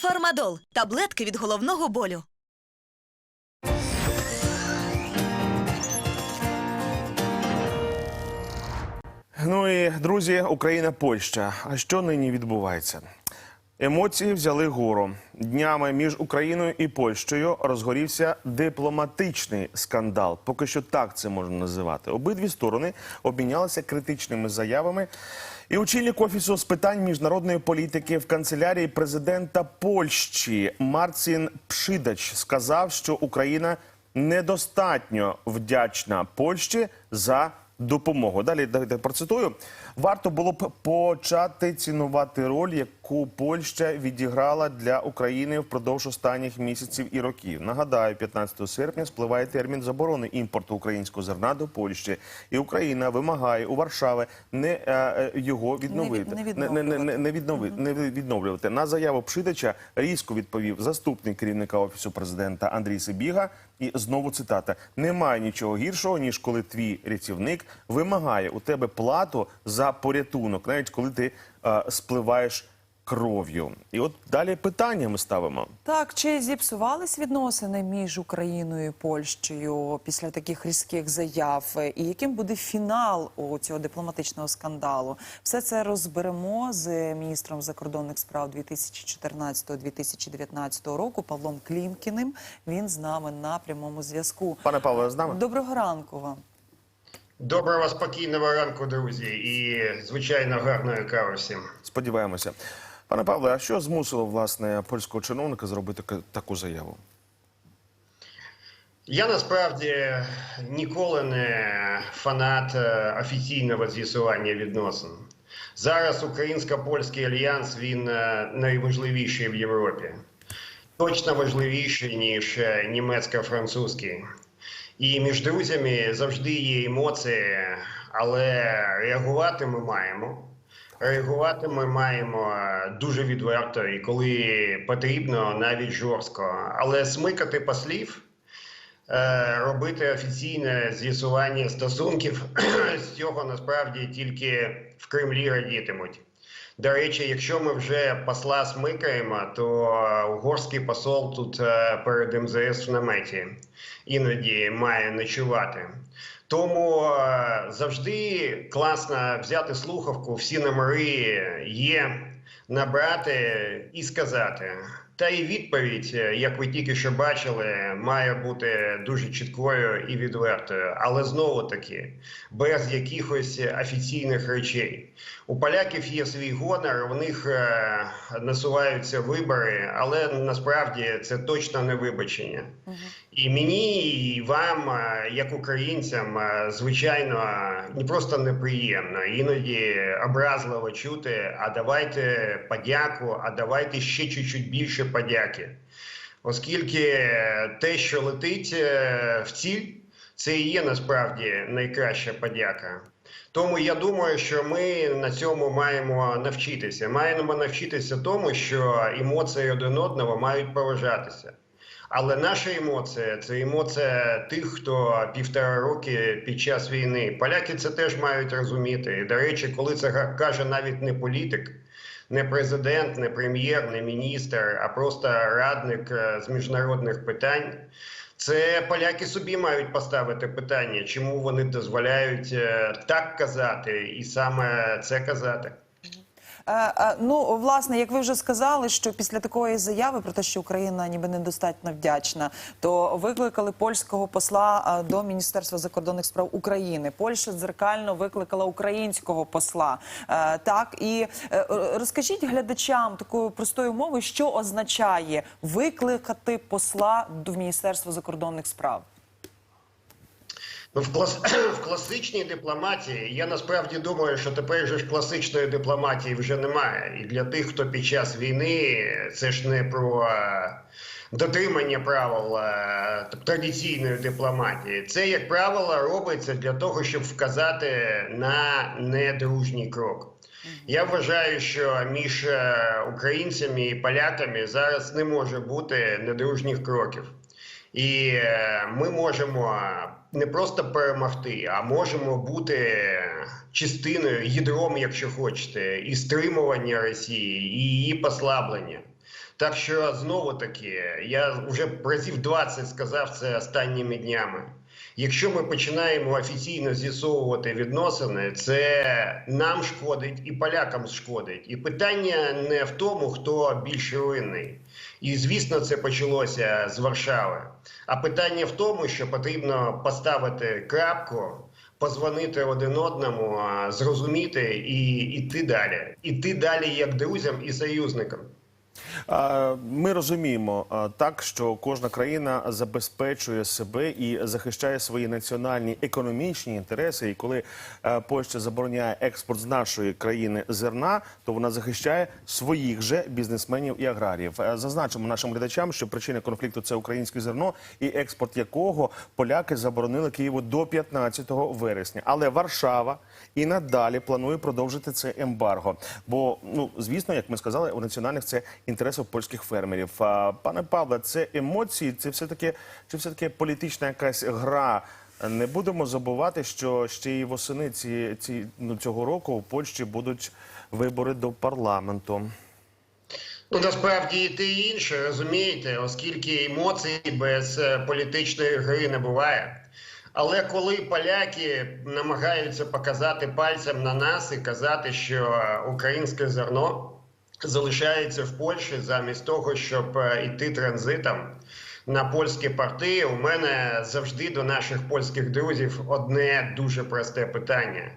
Фармадол таблетки від головного болю. Ну і друзі, Україна, Польща. А що нині відбувається? Емоції взяли гору. Днями між Україною і Польщею розгорівся дипломатичний скандал. Поки що так це можна називати. Обидві сторони обмінялися критичними заявами. І очільник офісу з питань міжнародної політики в канцелярії президента Польщі Марцін Пшидач сказав, що Україна недостатньо вдячна Польщі за допомогу. Далі давайте процитую. Варто було б почати цінувати роль, яку Польща відіграла для України впродовж останніх місяців і років. Нагадаю, 15 серпня спливає термін заборони імпорту українського зерна до Польщі, і Україна вимагає у Варшави не е, е, його відновити, не не, не, не, не, віднови, не відновлювати. На заяву Пшидача різко відповів заступник керівника офісу президента Андрій Сибіга. І знову цитата: немає нічого гіршого, ніж коли твій рятівник вимагає у тебе плату за порятунок, навіть коли ти е, спливаєш кров'ю. І от далі питання ми ставимо. Так, чи зіпсувались відносини між Україною і Польщею після таких різких заяв? І яким буде фінал у цього дипломатичного скандалу? Все це розберемо з міністром закордонних справ 2014-2019 року Павлом Клімкіним. Він з нами на прямому зв'язку. Пане Павло, з нами? Доброго ранку вам. Доброго спокійного ранку, друзі, і звичайно гарної кави всім. Сподіваємося. Пане Павле, а що змусило власне польського чиновника зробити таку заяву? Я насправді ніколи не фанат е, офіційного з'ясування відносин. Зараз українсько-польський альянс він е, найважливіший в Європі, точно важливіший ніж е, німецько-французький. І між друзями завжди є емоції, але реагувати ми маємо. Реагувати ми маємо е, дуже відверто і коли потрібно, навіть жорстко. Але смикати послів, е, робити офіційне з'ясування стосунків з цього насправді тільки в Кремлі радітимуть. До речі, якщо ми вже посла смикаємо, то е, угорський посол тут е, перед МЗС в наметі іноді має ночувати. Тому е, завжди класно взяти слухавку, всі номери є, набрати і сказати. Та і відповідь, е, як ви тільки що бачили, має бути дуже чіткою і відвертою, але знову таки без якихось офіційних речей. У поляків є свій гонор, у них е, насуваються вибори, але насправді це точно не вибачення. І мені, і вам, е, як українцям, е, звичайно, не просто неприємно, іноді образливо чути. А давайте подяку, а давайте ще чуть-чуть більше подяки. Оскільки те, що летить е, в ціль, це і є насправді найкраща подяка. Тому я думаю, що ми на цьому маємо навчитися. Маємо навчитися тому, що емоції один одного мають поважатися. Але наша емоція це емоція тих, хто півтора роки під час війни. Поляки це теж мають розуміти. І, до речі, коли це каже навіть не політик, не президент, не прем'єр, не міністр, а просто радник е, з міжнародних питань. Це поляки собі мають поставити питання, чому вони дозволяють е, так казати і саме це казати. Ну, власне, як ви вже сказали, що після такої заяви про те, що Україна ніби недостатньо вдячна, то викликали польського посла до Міністерства закордонних справ України. Польща дзеркально викликала українського посла. Так і е, розкажіть глядачам такою простою мовою, що означає викликати посла до Міністерства закордонних справ. Ну, в, клас... в класичній дипломатії я насправді думаю, що тепер же ж класичної дипломатії вже немає. І для тих, хто під час війни, це ж не про е, дотримання правил е, традиційної дипломатії. Це, як правило, робиться для того, щоб вказати на недружній крок. Я вважаю, що між е, українцями і поляками зараз не може бути недружніх кроків. І ми можемо не просто перемогти, а можемо бути частиною ядром, якщо хочете, і стримування Росії, і її послаблення. Так що знову таки, я вже разів 20 сказав це останніми днями. Якщо ми починаємо офіційно з'ясовувати відносини, це нам шкодить і полякам шкодить. І питання не в тому, хто більше винний. І звісно, це почалося з Варшави. А питання в тому, що потрібно поставити крапку, позвонити один одному, зрозуміти і йти далі. Іти далі як друзям і союзникам. Ми розуміємо так, що кожна країна забезпечує себе і захищає свої національні економічні інтереси. І коли е, Польща забороняє експорт з нашої країни зерна, то вона захищає своїх же бізнесменів і аграріїв. Е, Зазначимо нашим глядачам, що причина конфлікту це українське зерно, і експорт якого поляки заборонили Києву до 15 вересня. Але Варшава і надалі планує продовжити це ембарго. Бо ну звісно, як ми сказали, у національних це інтересів польських фермерів. Пане Павле, це емоції, це все таки чи все таки політична якась гра. Не будемо забувати, що ще й восени ці, ці ну, цього року у Польщі будуть вибори до парламенту. Ну, насправді і те і інше, розумієте, оскільки емоцій без е, політичної гри не буває. Але коли поляки намагаються показати пальцем на нас і казати, що е, українське зерно залишається в Польщі замість того, щоб е, йти транзитом на польські порти, у мене завжди до наших польських друзів одне дуже просте питання.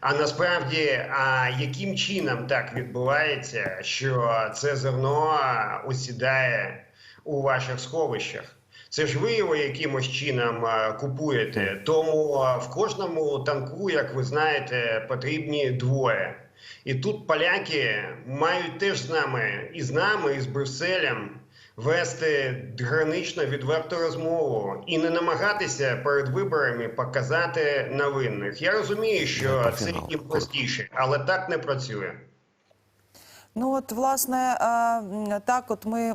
А насправді, а яким чином так відбувається, що це зерно осідає у ваших сховищах? Це ж ви його якимось чином е, купуєте. Тому е, в кожному танку, як ви знаєте, потрібні двоє. І тут поляки мають теж з нами і з нами, і з Брюсселем вести гранично відверту розмову і не намагатися перед виборами показати на винних. Я розумію, що це їм простіше, але так не працює. Ну от власне так, от ми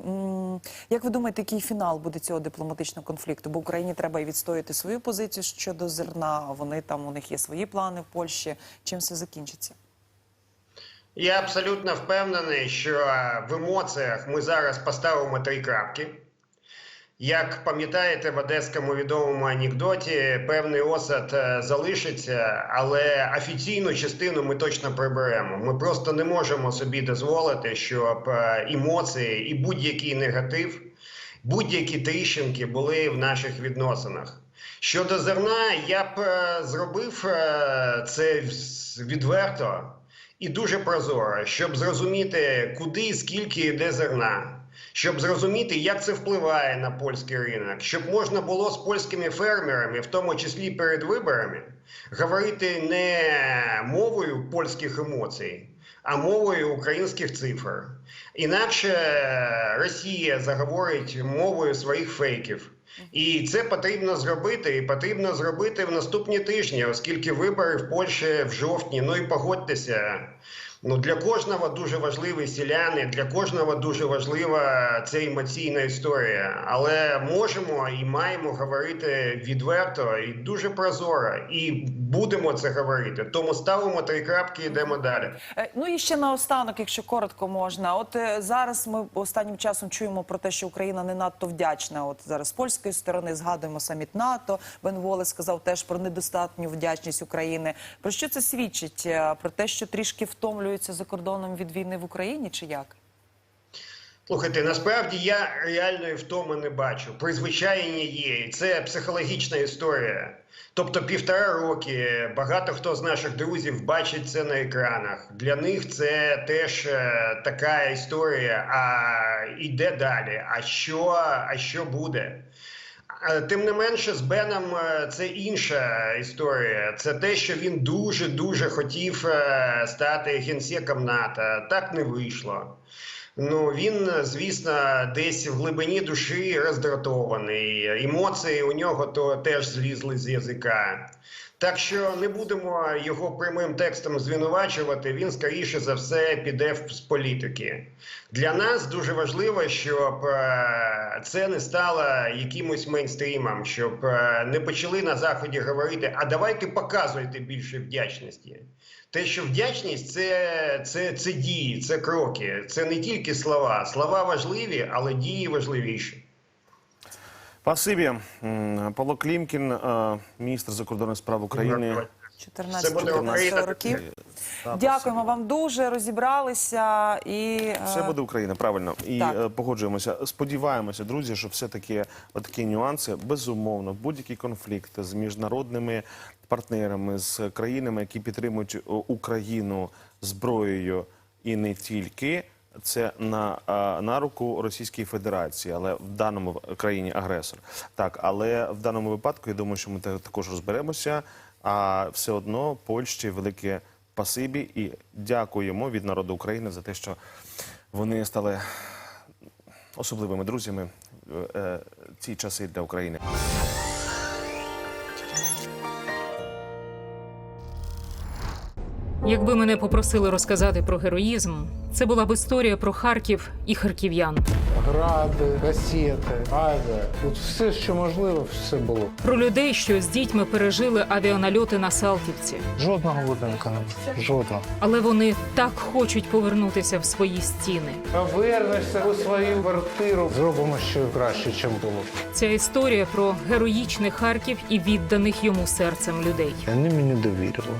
як ви думаєте, який фінал буде цього дипломатичного конфлікту? Бо Україні треба і відстояти свою позицію щодо зерна. Вони там у них є свої плани в Польщі. Чим все закінчиться? Я абсолютно впевнений, що е, в емоціях ми зараз поставимо три крапки. Як пам'ятаєте, в одеському відомому анекдоті певний осад е, залишиться, але офіційну частину ми точно приберемо. Ми просто не можемо собі дозволити, щоб е, емоції і будь-який негатив, будь-які тріщинки були в наших відносинах. Щодо зерна, я б зробив це відверто і дуже прозоро, щоб зрозуміти, куди і скільки йде зерна, щоб зрозуміти, як це впливає на польський ринок, щоб можна було з польськими фермерами, в тому числі перед виборами, говорити не мовою польських емоцій, а мовою українських цифр. Інакше Росія заговорить мовою своїх фейків. І це потрібно зробити, і потрібно зробити в наступні тижні, оскільки вибори в Польщі в жовтні. Ну і погодьтеся. Ну для кожного дуже важливі селяни, для кожного дуже важлива ця емоційна історія. Але можемо і маємо говорити відверто і дуже прозоро, і будемо це говорити. Тому ставимо три крапки, йдемо далі. Е, Ну і ще наостанок, якщо коротко можна. От е, зараз ми останнім часом чуємо про те, що Україна не надто вдячна. От зараз польської сторони згадуємо саміт НАТО. Бен Волес сказав теж про недостатню вдячність України. Про що це свідчить? Е, Про те, що трішки втомлюються за кордоном від війни в Україні, чи як? Слухайте, насправді я реальної втоми не бачу. Призвичаєння є, це психологічна історія. Тобто півтора роки багато хто з наших друзів бачить це на екранах. Для них це теж е, така історія. А йде далі. А що, а що буде? Е, Тим не менше, з Беном е, це інша історія. Це те, що він дуже дуже хотів е, стати генсеком НАТО. Так не вийшло. Ну він, звісно, десь в глибині душі роздратований. Емоції у нього то теж злізли з язика. Так що не будемо його прямим текстом звинувачувати. Він скоріше за все піде з політики. Для нас дуже важливо, щоб е, це не стало якимось мейнстрімом, щоб е, не почали на заході говорити: а давайте показуйте більше вдячності. Те, що вдячність це, це, це дії, це кроки, це не тільки слова. Слова важливі, але дії важливіші. Спасибі. Павло Клімкін, е, міністр закордонних справ України. 14-14 років. Та, Дякуємо вам дуже. Розібралися і е, Все буде Україна, правильно. І Так. е, погоджуємося. Сподіваємося, друзі, що все-таки такі нюанси, безумовно, будь-які конфлікти з міжнародними партнерами, з країнами, які підтримують е, Україну зброєю і не тільки. Це на, на руку Російській Федерації, але в даному країні агресор. Так, але в даному випадку я думаю, що ми та- також розберемося. А все одно Польщі велике пасибі і дякуємо від народу України за те, що вони стали особливими друзями в е, ці часи для України. Якби мене попросили розказати про героїзм, це була б історія про Харків і харків'ян, гради, касети, авіа. От все, що можливо, все було. про людей, що з дітьми пережили авіанальоти на Салтівці. Жодного будинку не було. Жодного. Але вони так хочуть повернутися в свої стіни. Повернешся у свою квартиру. Зробимо ще краще, ніж було. Ця історія про героїчний Харків і відданих йому серцем людей. Вони мені довірили.